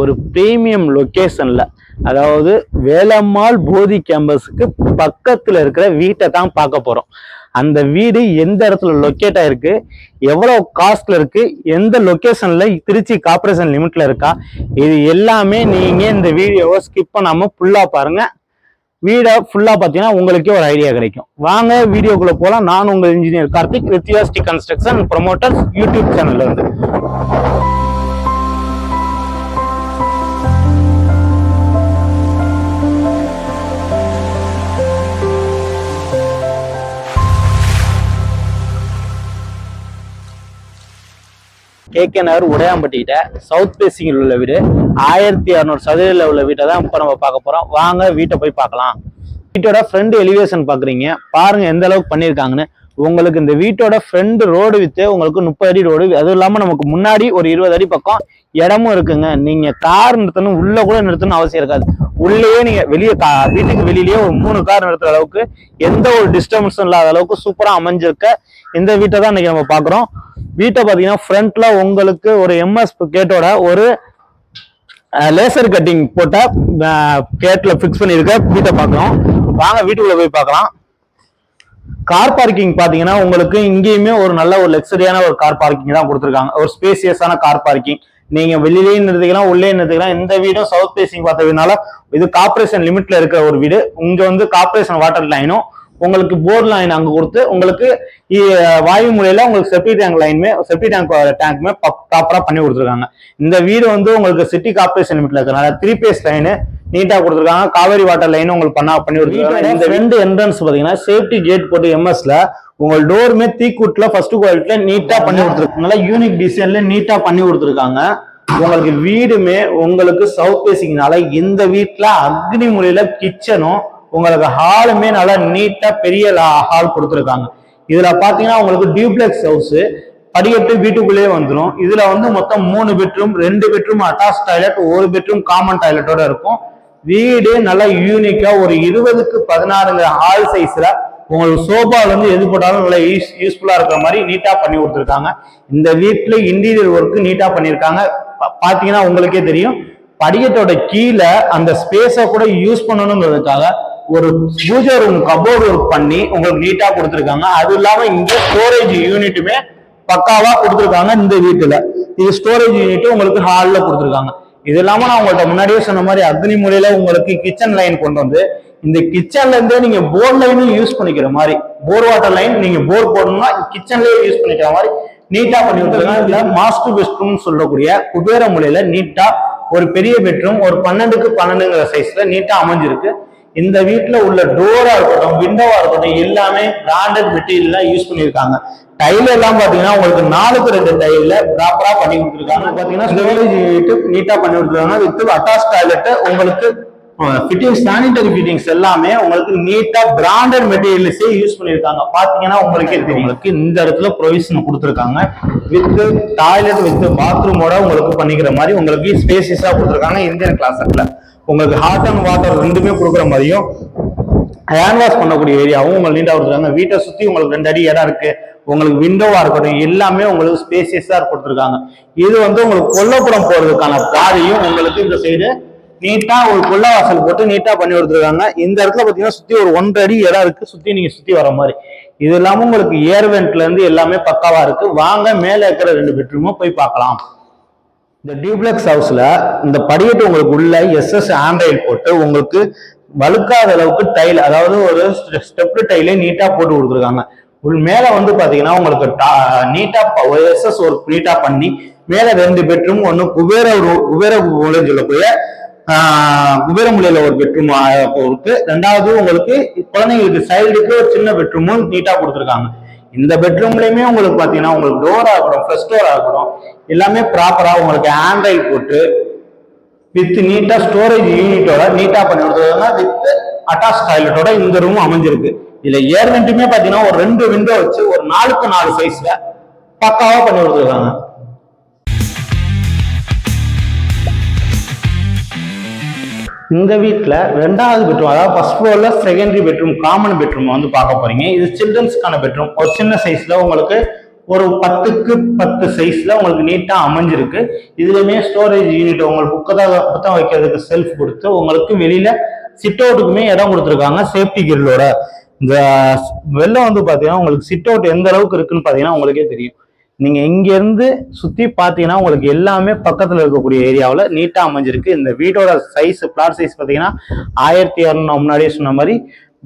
ஒரு பிரீமியம் லொக்கேஷனில் அதாவது வேலம்மாள் போதி கேம்பஸுக்கு பக்கத்தில் இருக்கிற வீட்டை தான் பார்க்க போகிறோம் அந்த வீடு எந்த இடத்துல லொக்கேட் ஆயிருக்கு எவ்வளோ காஸ்ட்ல இருக்கு எந்த லொக்கேஷன்ல திருச்சி கார்பரேஷன் லிமிட்ல இருக்கா இது எல்லாமே நீங்க இந்த வீடியோவை ஸ்கிப் பண்ணாம ஃபுல்லா பாருங்க. வீடை ஃபுல்லா பார்த்தீங்கன்னா உங்களுக்கே ஒரு ஐடியா கிடைக்கும். வாங்க வீடியோக்குள்ள போகலாம் நான் உங்கள் இன்ஜினியர் கார்த்திக் ரித்யாஸ்டி கன்ஸ்ட்ரக்ஷன் ப்ரொமோட்டர்ஸ் யூடியூப் சேனல்ல இருந்து. கே கே நகர் உடையாம்பட்டிக்கிட்ட சவுத் பேசிங்கில் உள்ள வீடு. ஆயிரத்தி இரநூறு சதுரையில் உள்ள வீட்டை தான் இப்போ நம்ம பார்க்க போறோம். வாங்க வீட்டை போய் பார்க்கலாம். வீட்டோட ஃப்ரண்ட் எலிவேஷன் பார்க்குறீங்க. பாருங்க எந்த அளவுக்கு பண்ணியிருக்காங்கன்னு. உங்களுக்கு இந்த வீட்டோட ஃப்ரண்ட் ரோடு வித்து உங்களுக்கு முப்பது அடி ரோடு அதுவும் இல்லாமல் நமக்கு முன்னாடி ஒரு இருபது அடி பக்கம் இடமும் இருக்குங்க. நீங்க கார் நிறுத்தணும் உள்ள கூட நிறுத்தணும் அவசியம் இருக்காது. உள்ளேயே நீங்க வெளியே கா வீட்டுக்கு வெளியிலேயே ஒரு மூணு கார் நிறுத்துற அளவுக்கு எந்த ஒரு டிஸ்டர்பன்ஸும் இல்லாத அளவுக்கு சூப்பராக அமைஞ்சிருக்க இந்த வீட்டை தான் இன்னைக்கு நம்ம பார்க்குறோம். வீட்டை பார்த்தீங்கன்னா ஃப்ரண்ட்ல உங்களுக்கு ஒரு எம்எஸ் கேட்டோட ஒரு லேசர் கட்டிங் போட்ட கேட்டில் ஃபிக்ஸ் பண்ணியிருக்க வீட்டை பார்க்குறோம். வாங்க வீட்டுக்குள்ளே போய் பார்க்கலாம். கார் பார்க்கிங் பார்த்தீங்கன்னா உங்களுக்கு இங்கேயுமே ஒரு நல்ல ஒரு லக்ஸரியான ஒரு கார் பார்க்கிங் தான் கொடுத்துருக்காங்க. ஒரு ஸ்பேசியஸான கார் பார்க்கிங் நீங்க வெளியிலேயே நிறுத்திக்கலாம் உள்ளே நிறுத்திக்கலாம். இந்த வீடும் சவுத் பேசிங் பார்த்ததுனால இது கார்பரேஷன் லிமிட்ல இருக்கிற ஒரு வீடு. இங்க வந்து கார்பரேஷன் வாட்டர் லைனும் உங்களுக்கு போர் லைன் அங்க கொடுத்து உங்களுக்கு இ- வாயு முறையில உங்களுக்கு செப்டி டேங்க் லைனுமே செப்டி டேங்க் டேங்க்குமே ப்ராப்பரா பண்ணி கொடுத்துருக்காங்க. இந்த வீடு வந்து உங்களுக்கு சிட்டி கார்பரேஷன் லிமிட்ல இருக்கிறனால த்ரீ பேஸ் லைனு நீட்டா கொடுத்துருக்காங்க. காவேரி வாட்டர் லைன் உங்களுக்கு பண்ணா பண்ணி கொடுத்துருக்காங்க. இந்த ரெண்டு என்ட்ரன்ஸ் பாத்தீங்கன்னா சேஃப்டி கேட் போட்டு எம்எஸ்ல உங்க டோருமே தீக்குட்ல ஃபர்ஸ்ட் குவாலிட்டில நீட்டா பண்ணி கொடுத்துருக்காங்க. நல்லா யூனிக் டிசைன்ல நீட்டா பண்ணி கொடுத்துருக்காங்க. உங்களுக்கு வீடுமே உங்களுக்கு சவுத் பேசிங்னால இந்த வீட்ல அக்னி முறையில கிச்சனும் உங்களுக்கு ஹாலுமே நல்லா நீட்டா பெரிய ஹால் கொடுத்துருக்காங்க. இதுல பாத்தீங்கன்னா உங்களுக்கு டியூப்ளெக்ஸ் ஹவுஸ் படிக்கட்டு வீட்டுக்குள்ளேயே வந்துடும் இதுல வந்து மொத்தம் மூணு பெட்ரூம் ரெண்டு பெட்ரூம் அட்டாச் டாய்லெட் ஒரு பெட்ரூம் காமன் டாய்லெட்டோட இருக்கும். வீடு நல்லா யூனிக்கா ஒரு இருபதுக்கு பதினாறுங்கிற ஹால் சைஸ்ல உங்களுக்கு சோஃபால இருந்து எது போட்டாலும் நல்லா யூஸ் யூஸ்ஃபுல்லா இருக்கிற மாதிரி நீட்டா பண்ணி கொடுத்துருக்காங்க. இந்த வீட்டுல இன்டீரியர் ஒர்க் நீட்டா பண்ணியிருக்காங்க. பா- பாத்தீங்கன்னா உங்களுக்கே தெரியும். படிக்கட்டோட கீழே அந்த ஸ்பேஸை கூட யூஸ் பண்ணணுங்கிறதுக்காக ஒரு பூஜை ரூம் கபோர்டு ஒர்க் பண்ணி உங்களுக்கு நீட்டா கொடுத்துருக்காங்க. அது இல்லாம இங்க ஸ்டோரேஜ் யூனிட்டுமே பக்காவா கொடுத்துருக்காங்க இந்த வீட்டுல. இது ஸ்டோரேஜ் யூனிட் உங்களுக்கு ஹால்ல கொடுத்துருக்காங்க. இது இல்லாம நான் உங்கள்ட்ட முன்னாடியே சொன்ன மாதிரி அக்னி முறையில உங்களுக்கு கிச்சன் லைன் கொண்டு வந்து இந்த கிச்சன்ல இருந்தே நீங்க போர் லைனும் யூஸ் பண்ணிக்கிற மாதிரி போர் வாட்டர் லைன் நீங்க போர் போடணும்னா கிச்சன்லயே யூஸ் பண்ணிக்கிற மாதிரி நீட்டா பண்ணி விட்டுருக்காங்க இதுல மாஸ்டர் பெட்ரூம் சொல்லக்கூடிய குபேர முறையில நீட்டா ஒரு பெரிய பெட்ரூம் ஒரு பன்னெண்டுக்கு பன்னெண்டுங்கிற சைஸ்ல நீட்டா அமைஞ்சிருக்கு. இந்த வீட்ல உள்ள டோரா இருக்கட்டும் விண்டோவா இருக்கட்டும் எல்லாமே பிராண்டட் மெட்டீரியல் யூஸ் பண்ணியிருக்காங்க. டைல் எல்லாம் பாத்தீங்கன்னா உங்களுக்கு நாலுக்கு ரெண்டு டைல்ல ப்ராப்பரா பண்ணி கொடுத்துருக்காங்க. பாத்தீங்கன்னா ஸ்டோரேஜ் யூனிட் நீட்டா பண்ணி கொடுத்துருக்காங்க. வித் அட்டாச் டாய்லெட் உங்களுக்கு ஃபிட்டிங் சானிட்டரி ஃபிட்டிங்ஸ் எல்லாமே உங்களுக்கு நீட்டா பிராண்டட் மெட்டீரியல்ஸே யூஸ் பண்ணியிருக்காங்க. பாத்தீங்கன்னா உங்களுக்கே தெரியும் உங்களுக்கு இந்த இடத்துல ப்ரொவிஷன் கொடுத்துருக்காங்க. வித் டாய்லெட் வித் பாத்ரூமோட உங்களுக்கு பண்ணிக்கிற மாதிரி உங்களுக்கு ஸ்பேசியஸா கொடுத்துருக்காங்க. இந்தியன் கிளாஸ்ல உங்களுக்கு ஹாட் அண்ட் வாட்டர் ரெண்டுமே கொடுக்குற மாதிரியும் ஹேண்ட் வாஷ் பண்ணக்கூடிய ஏரியாவும் உங்களுக்கு நீட்டாக கொடுத்துருக்காங்க. வீட்டை சுற்றி உங்களுக்கு ரெண்டு அடி இடம் இருக்கு. உங்களுக்கு விண்டோவாக இருக்கட்டும் எல்லாமே உங்களுக்கு ஸ்பேசியஸாக கொடுத்துருக்காங்க. இது வந்து உங்களுக்கு கொல்லப்புறம் போகிறதுக்கான பாதையும் உங்களுக்கு இந்த சைடு நீட்டாக ஒரு கொல்ல வாசல் போட்டு நீட்டாக பண்ணி கொடுத்துருக்காங்க. இந்த இடத்துல பார்த்தீங்கன்னா சுற்றி ஒரு ஒன்றரை அடி இடம் இருக்குது சுற்றி நீங்கள் சுற்றி வர மாதிரி. இது இல்லாமல் உங்களுக்கு ஏர்வெண்ட்லேருந்து எல்லாமே பக்காவாக இருக்குது வாங்க மேலே இருக்கிற ரெண்டு பெட்ரூமும் போய் பார்க்கலாம். இந்த டியூப்ளெக்ஸ் ஹவுஸில் இந்த படிக்கட்டு உங்களுக்கு உள்ள எஸ்எஸ் ஆண்ட்ராய்டு போட்டு உங்களுக்கு வழுக்காத அளவுக்கு டைல் அதாவது ஒரு ஸ்டெப் டைலே நீட்டாக போட்டு கொடுத்துருக்காங்க. உள் மேலே வந்து பார்த்தீங்கன்னா உங்களுக்கு டா- ப- ஒரு எஸ்எஸ் ஒர்க் நீட்டாக பண்ணி மேலே ரெண்டு பெட்ரூம் ஒன்று குபேர ரூ- குபேர மூலைன்னு சொல்லக்கூடிய குபேர மூலையில் ஒரு பெட்ரூம் இருக்கு ரெண்டாவது உங்களுக்கு குழந்தைங்களுக்கு சைடுக்கு ஒரு சின்ன பெட்ரூமும் நீட்டாக கொடுத்துருக்காங்க. இந்த பெட்ரூம்லயுமே உங்களுக்கு பாத்தீங்கன்னா உங்களுக்கு டோர் ஆகட்டும் ஃபர்ஸ்ட் டோர் இருக்கட்டும் எல்லாமே ப்ராப்பரா உங்களுக்கு ஆண்ட்ராய்ட் போட்டு வித் நீட்டா ஸ்டோரேஜ் யூனிட்டோட நீட்டா பண்ணி கொடுத்துருக்காங்க. வித் அட்டாச் டாய்லெட்டோட இந்த ரூம் அமைஞ்சிருக்கு. இதுல ஏர்வெண்ட்டுமே பாத்தீங்கன்னா ஒரு ரெண்டு விண்டோ வச்சு ஒரு நாலுக்கு நாலு சைஸ்ல பக்காவா பண்ணி கொடுத்துருக்காங்க. இந்த வீட்டில் ரெண்டாவது பெட்ரூம் அதாவது ஃபர்ஸ்ட் ஃப்ளோரில் செகண்டரி பெட்ரூம் காமன் பெட்ரூம் வந்து பார்க்க போறீங்க. இது சில்ட்ரன்ஸ்க்கான பெட்ரூம் ஒரு சின்ன சைஸில் உங்களுக்கு ஒரு பத்துக்கு பத்து சைஸில் உங்களுக்கு நீட்டாக அமைஞ்சிருக்கு. இதுலையுமே ஸ்டோரேஜ் யூனிட் உங்களுக்கு புத்தகம் புத்தகம் வைக்கிறதுக்கு செல்ஃப் கொடுத்து உங்களுக்கு வெளியில் சிட் அவுட்டுக்குமே இடம் கொடுத்துருக்காங்க சேஃப்டி கிரில்லோட இந்த வெள்ளம் வந்து பார்த்தீங்கன்னா உங்களுக்கு சிட் அவுட் எந்த அளவுக்கு இருக்குன்னு பார்த்தீங்கன்னா உங்களுக்கே தெரியும். நீங்க இங்கேருந்து சுற்றி சுத்தி பாத்தீங்கன்னா உங்களுக்கு எல்லாமே பக்கத்துல இருக்கக்கூடிய ஏரியாவில் நீட்டா அமைஞ்சிருக்கு. இந்த வீடோட சைஸ் பிளாட் சைஸ் பாத்தீங்கன்னா ஆயிரத்தி இரநூறு முன்னாடியே சொன்ன மாதிரி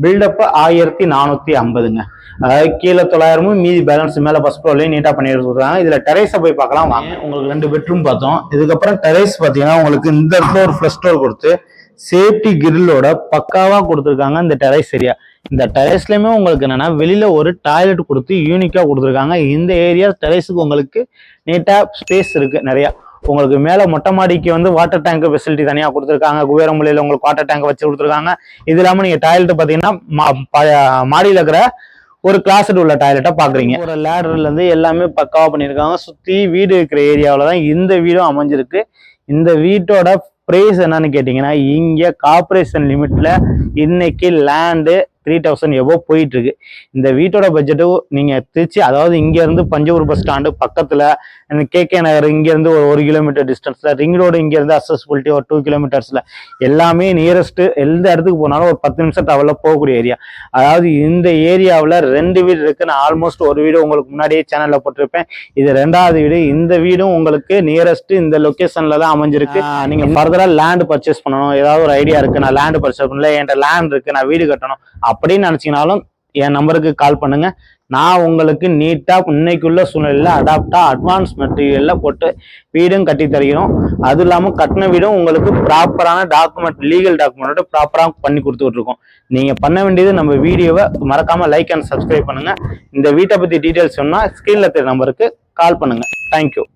பில்டப் ஆயிரத்தி நானூத்தி ஐம்பதுங்க. அதாவது கீழே தொள்ளாயிரமும் மீதி பேலன்ஸ் மேல ஃபஸ்ட் ஃப்ளோர்லயும் நீட்டா பண்ணி கொடுத்துருக்காங்க. இதுல டெரேஸை போய் பார்க்கலாம். வாங்க. உங்களுக்கு ரெண்டு பெட்ரூம் பார்த்தோம். இதுக்கப்புறம் டெரேஸ் பாத்தீங்கன்னா உங்களுக்கு இந்த ஃப்ளோர் ஒரு ஃப்ளஷ் கொடுத்து சேஃப்டி கிரில்லோட பக்காவாக கொடுத்துருக்காங்க இந்த டெரேஸ் ஏரியா இந்த டெரேஸ்லயுமே உங்களுக்கு என்னென்னா வெளியில் ஒரு டாய்லெட் கொடுத்து யூனிக்காக கொடுத்துருக்காங்க. இந்த ஏரியா டெரேஸுக்கு உங்களுக்கு நீட்டாக ஸ்பேஸ் இருக்குது நிறையா. உங்களுக்கு மேலே மொட்டை மாடிக்கு வந்து வாட்டர் டேங்க் ஃபெசிலிட்டி தனியாக கொடுத்துருக்காங்க. குபேரமுலையில உங்களுக்கு வாட்டர் டேங்க் வச்சு கொடுத்துருக்காங்க. இது இல்லாமல் நீங்கள் டாய்லெட் பார்த்தீங்கன்னா மா- இருக்கிற ஒரு கிளாஸ்ட் உள்ள டாய்லெட்டை பார்க்குறீங்க ஒரு லேடர்லேருந்து எல்லாமே பக்காவாக பண்ணியிருக்காங்க. சுற்றி வீடு இருக்கிற ஏரியாவில் தான் இந்த வீடும் அமைஞ்சிருக்கு. இந்த வீட்டோட பிரைஸ் என்னன்னு கேட்டிங்கன்னா இங்கே கார்பரேஷன் லிமிட்ல இன்னைக்கு லேண்டு த்ரீ தௌசண்ட் எவ்வளோ போயிட்டு இருக்கு இந்த வீட்டோட பட்ஜெட்டும் நீங்க திருச்சி அதாவது இங்க இருந்து பஞ்சவூர் பஸ் ஸ்டாண்டு பக்கத்துல கே கே நகர் இங்க இருந்து ஒரு ஒரு கிலோமீட்டர் டிஸ்டன்ஸ்ல ரிங் ரோடு இங்க இருந்து அசஸ்பிலிட்டி ஒரு டூ கிலோமீட்டர்ஸ்ல எல்லாமே நியரஸ்ட் எந்த இடத்துக்கு போனாலும் ஒரு பத்து நிமிஷம் டவர்ல போகக்கூடிய ஏரியா அதாவது இந்த ஏரியாவில் ரெண்டு வீடு இருக்கு நான் ஆல்மோஸ்ட் ஒரு வீடு உங்களுக்கு முன்னாடியே சேனல்ல போட்டிருப்பேன். இது ரெண்டாவது வீடு. இந்த வீடும் உங்களுக்கு நியரஸ்ட் இந்த லொகேஷன்ல தான் அமைஞ்சிருக்கு. ஆஹ் நீங்க ஃபர்தரா லேண்ட் பர்ச்சேஸ் பண்ணணும். ஏதாவது ஒரு ஐடியா இருக்கு நான் லேண்ட் பர்ச்சேஸ் பண்ணல என்கிட்ட லேண்ட் இருக்கு நான் வீடு கட்டணும். அப்படின்னு நினச்சிங்கனாலும் என் நம்பருக்கு கால் பண்ணுங்க. நான் உங்களுக்கு நீட்டாக இன்னைக்குள்ள சூழ்நிலையில் அடாப்டாக அட்வான்ஸ் மெட்டீரியலில் போட்டு வீடும் கட்டி தருகிறோம். அதுவும் இல்லாமல் கட்டின வீடும் உங்களுக்கு ப்ராப்பரான டாக்குமெண்ட் லீகல் டாக்குமெண்ட்டோட ப்ராப்பராக பண்ணி கொடுத்துட்டு இருக்கோம் நீங்கள் பண்ண வேண்டியது நம்ம வீடியோவை மறக்காமல் லைக் அண்ட் சப்ஸ்கிரைப் பண்ணுங்கள் இந்த வீட்டை பற்றி டீட்டெயில்ஸ் சொன்னால் ஸ்க்ரீனில் தெரிய நம்பருக்கு கால் பண்ணுங்கள் தேங்க்யூ